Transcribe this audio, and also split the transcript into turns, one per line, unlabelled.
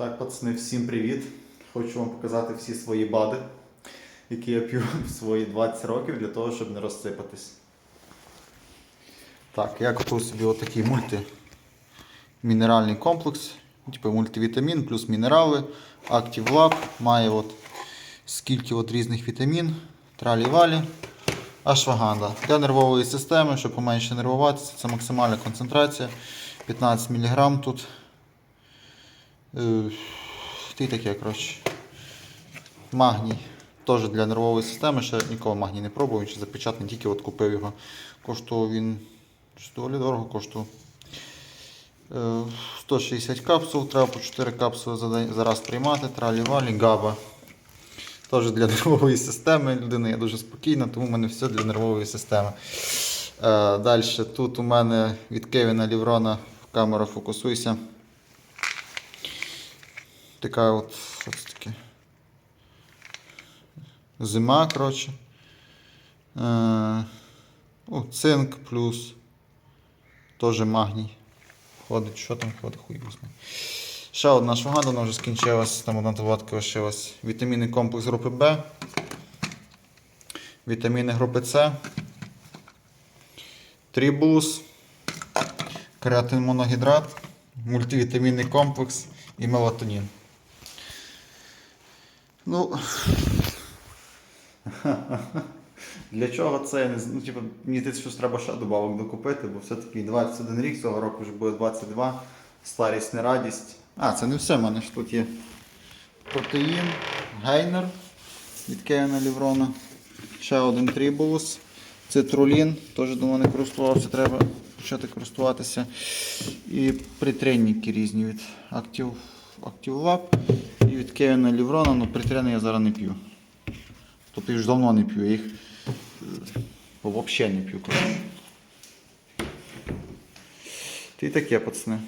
Так, пацани, всім привіт! Хочу вам показати всі свої бади, які я п'ю в свої 20 років для того, щоб не розсипатись. Так, я купив собі отакий мультимінеральний комплекс, типу мультивітамін плюс мінерали. Active Lab має от скільки от різних вітамін, тралі-валі. Ашваганда. Для нервової системи, щоб поменше нервуватися, це максимальна концентрація. 15 мг тут. Е, Ти таке, коротше. Магній. Теж для нервової системи, ще ніколи магній не пробував, ще запечатаний, тільки от купив його. Коштував він доволі дорого коштував. Е, 160 капсул, треба по 4 капсули за, день, за раз приймати. Тралі-валі, габа. Теж для нервової системи. Людина є дуже спокійна, тому в мене все для нервової системи. Е, Далі тут у мене від Кевіна Ліврона камера фокусуйся. Така от що це таке? Зима, коротше. Е, о, цинк плюс. Теж магній. Ходить, що там ходить, хуй візьме. Ще одна швагада, вона вже скінчилась, там одна таблетка лишилась. Вітамінний комплекс групи Б. Вітаміни групи С. Трібус. Креатин моногідрат. Мультивітамінний комплекс і мелатонін. Ну. Для чого це? Ну, типу, мені здається, що треба ще добавок докупити, бо все-таки 21 рік, цього року вже буде 22. Старість не радість. А, це не все. У мене ж тут є протеїн, гейнер від Кевіна Ліврона. Ще один трібулус. Цитрулін, теж давно не користувався, треба почати користуватися. І притренники різні від Active, Active Lab від Кевіна Ліврона, але притряни я зараз не п'ю. Тобто їх вже давно не п'ю, я їх е, взагалі не п'ю. Ти таке, пацани.